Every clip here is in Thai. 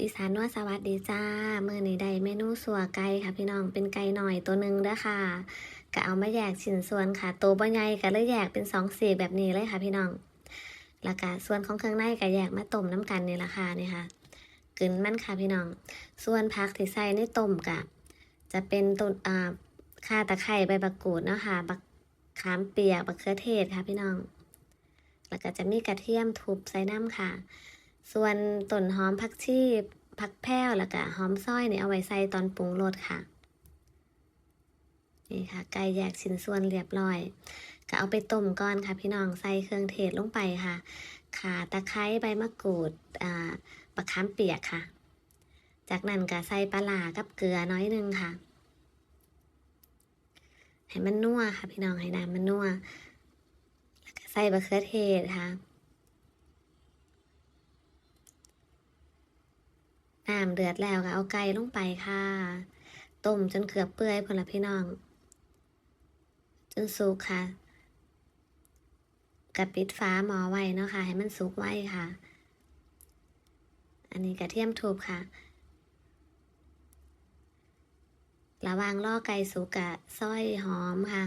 อีสานนวดสวัสดีจ้ามือนี้ได้เมนูสัวไก่ค่ะพี่น้องเป็นไก่หน่อยตัวหนึ่งเด้อค่ะก็เอามาแยกชิ้นส่วนค่ะ ตัวบ่ใหญ่ก็เลยแยกเป็นสองสีแบบนี้เลยค่ะพี่น้องแล้วก็ส่วนของเครื่องในก็แยกมาต้มน้ำกันนี่ละค่ะนี่ค่ะกึนมันค่ะพี่น้อง ส่วนผักที่ใส่ในต้มกะจะเป็นต้นอ่าข่าตะไคร้ใบบักกูดเนาะค่ะบักขามเปียกบักเขือเทศค่ะพี่น้อง แล้วก็จะมีกระเทียมทุบใส่น้ำค่ะ ส่วนต้นหอมผักชีผักแพ้วแล้วก็หอมซอยเนี่ยเอาไว้ใส่ตอนปรุงรสค่ะ นี่ค่ะ ไก่แยกชิ้นส่วนเรียบร้อย ก็เอาไปต้มก่อนค่ะ พี่น้องใส่เครื่องเทศลงไปค่ะข่าตะไคร้ใบมะกรูดอ่าบักขามเปียกค่ะ จากนั้นก็ใส่ปลาร้ากับเกลือน้อยนึงค่ะ ให้มันนัวค่ะ พี่น้องให้น้ำมันนัวแล้วก็ใส่บะเขือเทศค่ะ น้ำเดือดแล้วก็เอาไก่ลงไปค่ะ ต้มจนเกือบเปื่อยพอละพี่น้อง จนสุกค่ะกับปิดฟ้าหมอไว้เนาะค่ะ ให้มันสุกไว้ค่ะ อันนี้กระเทียมทุบค่ะ ระวางล่อไก่สุกกะซอยหอมค่ะ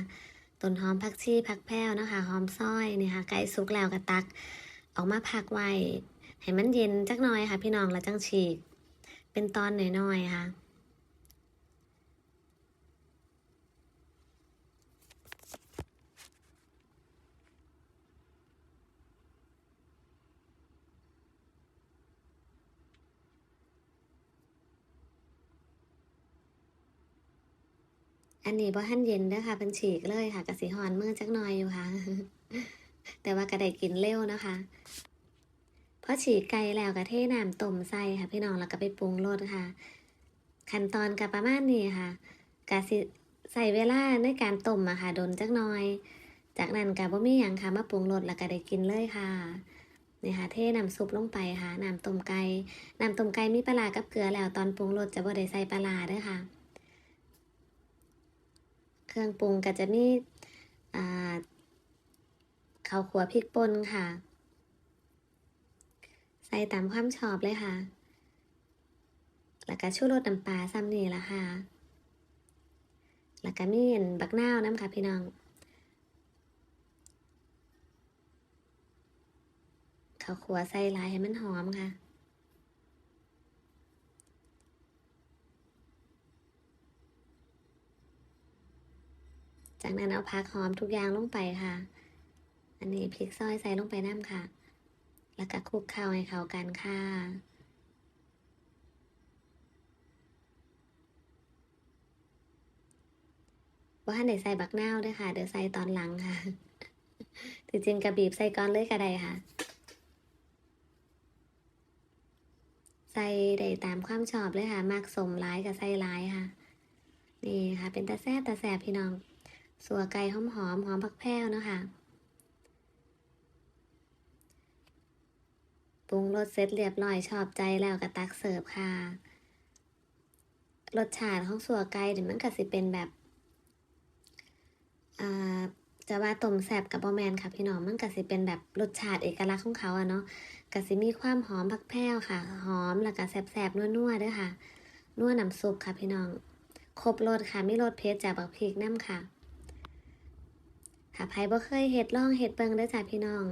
ต้นหอมผักชีผักแพ้วนะคะ หอมซอยนี่ค่ะ ไก่สุกแล้วก็ตัก ออกมาพักไว้ ให้มันเย็นจักหน่อยค่ะ พี่น้องแล้วจังฉีก เป็นตอนหน่อยๆค่ะ อันนี้บ่ทันเย็นเด้อค่ะเป็นฉีกเลยค่ะกะสิหอนเมื่อจักหน่อยอยู่ค่ะ แต่ว่าก็ไดกินเร็วนะคะ พอฉีกไก่แล้วก็เทน้ำต้มใส่ค่ะพี่น้องแล้วก็ไปปรุงรสค่ะ ขั้นตอนก็ประมาณนี้ค่ะกะสิใส่เวลาในการต้มอะค่ะโดนจักหน่อย จากนั้นก็บ่มีหยังค่ะมาปรุงรสแล้วก็ได้กินเลยค่ะนี่ค่ะเทน้ำซุปลงไปค่ะน้ำต้มไก่น้ำต้มไก่มีปลากับเกลือแล้วตอนปรุงรสจะบ่ได้ใส่ปลาร้าเด้อค่ะ เครื่องปรุงก็จะมีอ่าข้าวขัวพริกป่นค่ะ ตามความชอบเลยค่ะ แล้วก็ชูรสน้ำปลาซ้ำนี่ละค่ะ แล้วก็มีอันบักนาวน้ำค่ะพี่น้อง ข้าวขัวใส่ลายให้มันหอมค่ะจากนั้นเอาผักหอมทุกอย่างลงไปค่ะ อันนี้พริกซอยใส่ลงไปน้ำค่ะ แล้วก็คลุกเคล้าให้เข้ากันค่ะว่าท่านได้ใส่บักนาวด้วยค่ะ เดี๋ยวใส่ตอนหลังค่ะจริงๆกระบีบใส่ก้อนเลยก็ได้ค่ะ ใส่ได้ตามความชอบเลยค่ะ มากสมร้ายกับใส่ร้ายค่ะ นี่ค่ะ เป็นตาแซ่บตาแสบพี่น้อง สัวไก่หอมหอมหอมผักแพ้วเนาะคะ ปรุงรสเสร็จเรียบร้อยชอบใจแล้วก็ตักเสิร์ฟค่ะ รสชาติของสัวไก่เดี๋ยวมันก็สิเป็นแบบอ่าจะว่าต้มแซบกับบะแมนค่ะพี่น้องมันก็สิเป็นแบบรสชาติเอกลักษณ์ของเขาอะเนาะก็สิมีความหอมผักแพ้วค่ะ หอมแล้วก็แซ่บๆนัวๆด้วยค่ะนัวน้ำซุปค่ะพี่น้อง ครบรสค่ะมีรสเผ็ดจากบักพริกน้ำค่ะถ้าใครบ่เคยเฮ็ดล่องเฮ็ดเบิงด้อจ้าพี่น้อง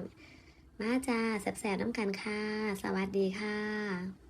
มาจ้าแซ่บๆน้ำกันค่ะ สวัสดีค่ะ